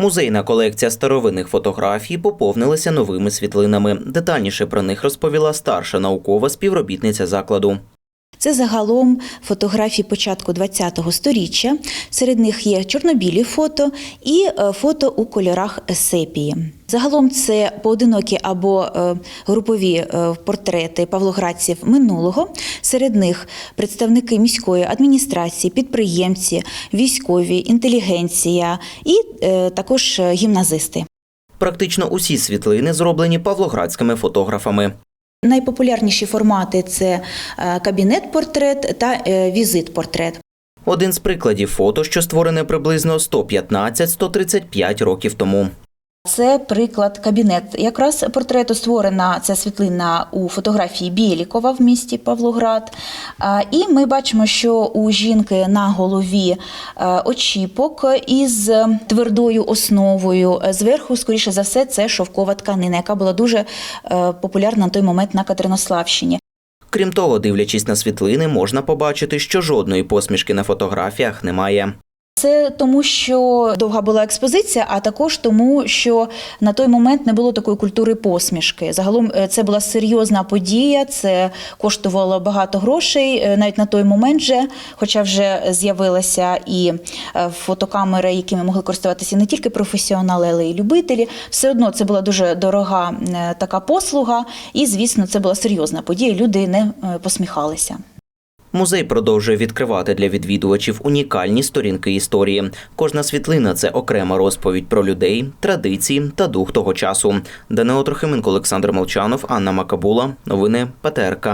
Музейна колекція старовинних фотографій поповнилася новими світлинами. Детальніше про них розповіла старша наукова співробітниця закладу. Це загалом фотографії початку ХХ століття. Серед них є чорнобілі фото і е, фото у кольорах сепії. Загалом це поодинокі або е, групові е, портрети павлоградців минулого. Серед них представники міської адміністрації, підприємці, військові, інтелігенція і також гімназисти. Практично усі світлини зроблені павлоградськими фотографами. Найпопулярніші формати це е, кабінет-портрет та е, візит-портрет. Один з прикладів фото, що створене приблизно 115-135 років тому. Це приклад кабінет. Якраз портрету створена ця світлина у фотографії Білікова в місті Павлоград. І ми бачимо, що у жінки на голові е, очіпок із твердою основою. Зверху, скоріше за все, це шовкова тканина, яка була дуже е, популярна на той момент на Катеринославщині. Крім того, дивлячись на світлини, можна побачити, що жодної посмішки на фотографіях немає. Це тому, що довга була експозиція, а також тому, що на той момент не було такої культури посмішки. Загалом е, це була серйозна подія, це коштувало багато грошей е, навіть на той момент, же, хоча вже з'явилися і е, фотокамери, якими могли користуватися не тільки професіонали, але й любителі. Все одно це була дуже дорога така послуга, і звісно, це була серйозна подія. Люди не посміхалися. Музей продовжує відкривати для відвідувачів унікальні сторінки історії. Кожна світлина це окрема розповідь про людей, традиції та дух того часу. Данило Трохименко, Олександр Молчанов, Анна Макабула. Новини ПТРК.